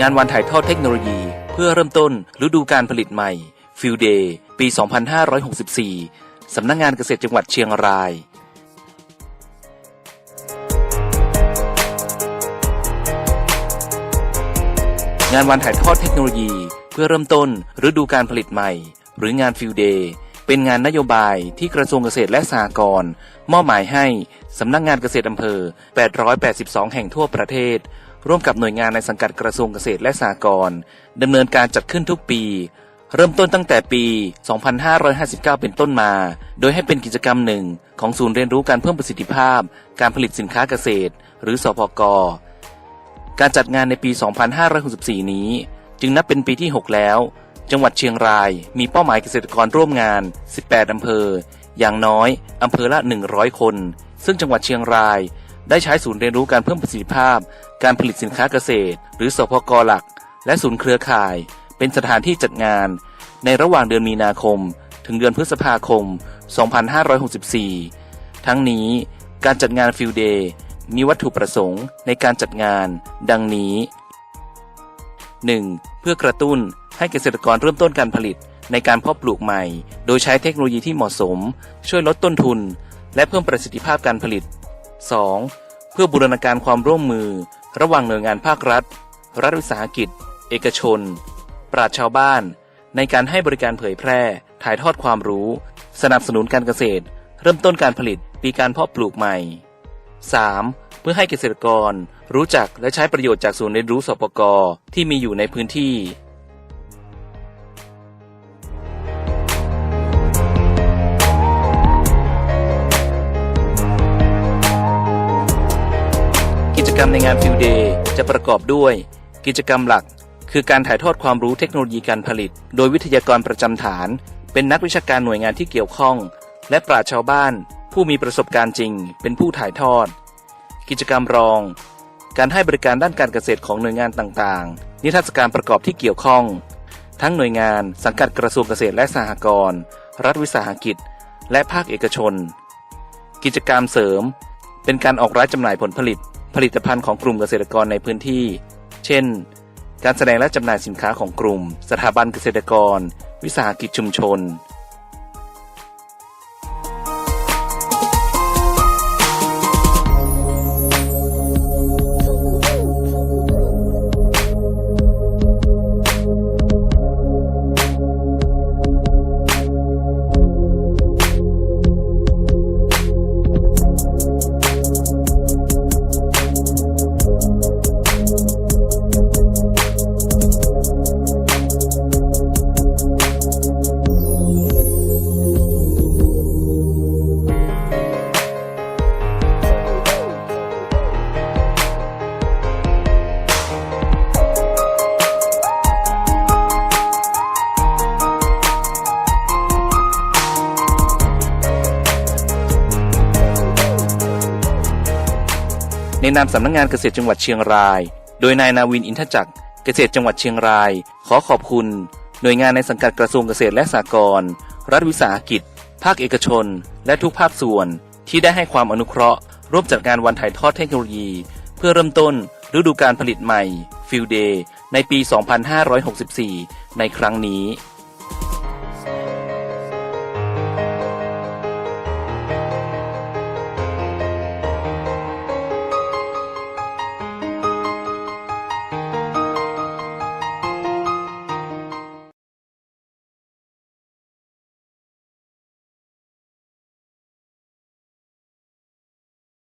งานวันถ่ายทอดเทคโนโลยี เพื่อเริ่มต้นฤดูการผลิตใหม่ Field Day ปี 2564 สำนักงงานเกษตรจังหวัดเชียงรายงานวันถ่ายทอดเทคโนโลยี เพื่อเริ่มต้นฤดูการผลิตใหม่ หรืองาน Field Day เป็นงานนโยบายที่กระทรวงเกษตรและสหกรณ์มอบหมายให้สำนักงงานเกษตรอำเภอ 882 แห่งทั่วประเทศ ร่วมกับหน่วยงานในสังกัดกระทรวงเกษตรและสหกรณ์ดำเนินการจัดขึ้นทุกปี เริ่มต้นตั้งแต่ปี 2559 เป็นต้นมา โดยให้เป็นกิจกรรมหนึ่งของศูนย์เรียนรู้การเพิ่มประสิทธิภาพ การผลิตสินค้าเกษตร หรือสพก การจัดงานในปี 2564 นี้ จึงนับเป็นปีที่ 6 แล้ว จังหวัดเชียงรายมีเป้าหมายเกษตรกรร่วมงาน 18 อำเภอ อย่างน้อยอำเภอละ 100 คน ซึ่งจังหวัดเชียงราย ได้ใช้ศูนย์เรียนรู้การเพิ่มประสิทธิภาพ การผลิตสินค้าเกษตร หรือสพกหลัก และศูนย์เครือข่าย เป็นสถานที่จัดงาน ในระหว่างเดือนมีนาคม ถึงเดือนพฤษภาคม 2564 ทั้งนี้การจัดงานฟิลเดย์มีวัตถุประสงค์ในการจัดงาน ดังนี้ 1. เพื่อกระตุ้น ให้เกษตรกรเริ่มต้นการผลิตในการเพาะปลูกใหม่ โดยใช้เทคโนโลยีที่เหมาะสม ช่วยลดต้นทุน และเพิ่มประสิทธิภาพการผลิต 2. เพื่อบูรณาการความร่วมมือ ระหว่างหน่วยงานภาครัฐ รัฐวิสาหกิจ เอกชน ปราชชาวบ้าน ในการให้บริการเผยแพร่ ถ่ายทอดความรู้ สนับสนุนการเกษตร เริ่มต้นการผลิตปีการเพาะปลูกใหม่ 3. เพื่อให้เกษตรกรรู้จักและใช้ประโยชน์จากศูนย์เรียนรู้สปกที่มีอยู่ในพื้นที่ รมในงานฟิลเดย์จะประกอบด้วย กิจกรรมหลัก คือการถ่ายทอดความรู้เทคโนโลยีการผลิต โดยวิทยากรประจำฐาน เป็นนักวิชาการหน่วยงานที่เกี่ยวข้อง และปราชชาวบ้าน ผู้มีประสบการณ์จริง เป็นผู้ถ่ายทอด กิจกรรมรอง การให้บริการด้านการเกษตรของหน่วยงานต่างๆ นิทรรศการประกอบที่เกี่ยวข้อง ทั้งหน่วยงานสังกัดกระทรวงเกษตรและสหกรณ์รัฐวิสาหกิจ และภาคเอกชน กิจกรรมเสริม เป็นการออกร้านจำหน่ายผลผลิต ผลิตภัณฑ์ของกลุ่มเกษตรกรในพื้นที่ เช่น การแสดงและจำหน่ายสินค้าของกลุ่ม สถาบันเกษตรกร วิสาหกิจชุมชน ในนามสำนักงงานเกษตรจังหวัดเชียงราย โดยนายนาวินอินทจักรเกษตรจังหวัดเชียงราย ขอขอบคุณ หน่วยงานในสังกัดกระทรวงเกษตรและสหกรณ์รัฐวิสาหกิจ ภาคเอกชน และทุกภาคส่วน ที่ได้ให้ความอนุเคราะห์ ร่วมจัดงานวันถ่ายทอดเทคโนโลยี เพื่อเริ่มต้นฤดูการผลิตใหม่ฟิลเดย์ในปี 2564 ในครั้งนี้